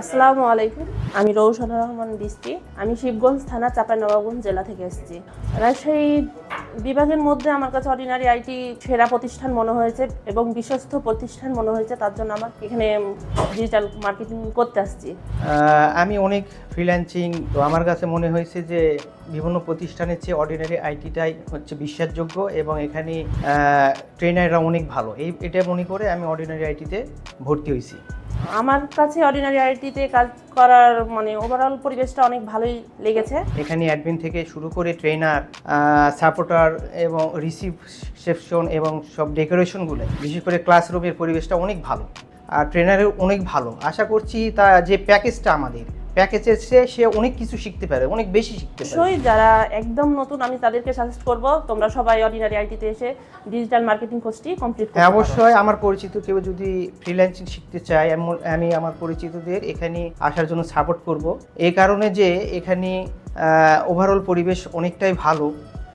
আসসালামু আলাইকুম। আমি রৌশনা রহমান বৃষ্টি আমি শিবগঞ্জ থানা চাঁপাইনবাবগঞ্জ জেলা থেকে এসেছি। রাজশাহী বিভাগের মধ্যে আমার কাছে অর্ডিনারি আইটি সেরা প্রতিষ্ঠান মনে হয়েছে এবং বিশ্বস্ত প্রতিষ্ঠান মনে হয়েছে, তার জন্য আমার এখানে ডিজিটাল মার্কেটিং করতে আসছি। আমি অনেক ফ্রিল্যান্সিং তো আমার কাছে মনে হয়েছে যে বিভিন্ন প্রতিষ্ঠানের চেয়ে অর্ডিনারি আইটিটাই হচ্ছে বিশ্বাসযোগ্য এবং এখানে ট্রেনাররা অনেক ভালো। এই, এটা মনে করে আমি অর্ডিনারি আইটিতে ভর্তি হয়েছি। আমার কাছে অর্ডিনারি আইটিতে কাজ করার মানে ওভারঅল পরিবেশটা অনেক ভালোই লেগেছে। এখানে অ্যাডমিন থেকে শুরু করে ট্রেনার সাপোর্টার এবং রিসিপশন এবং সব ডেকোরেশনগুলো বিশেষ করে ক্লাসরুমের পরিবেশটা অনেক ভালো। আর ট্রেনারের অনেক ভালো। আশা করছি তা যে প্যাকেজটা আমাদের প্যাকেজের চেয়ে সে অনেক কিছু শিখতে পারে অনেক বেশি শিখতে পারে। অবশ্যই যারা একদম নতুন আমি তাদেরকে সাজেস্ট করব তোমরা সবাই অর্ডিনারি আইটিতে এসে ডিজিটাল মার্কেটিং কোর্সটি কমপ্লিট করতে অবশ্যই আমার পরিচিত কেউ যদি ফ্রিল্যান্সিং শিখতে চায় আমি আমার পরিচিতদের এখানে আসার জন্য সাপোর্ট করব। এই কারণে যে এখানে ওভারঅল পরিবেশ অনেকটাই ভালো।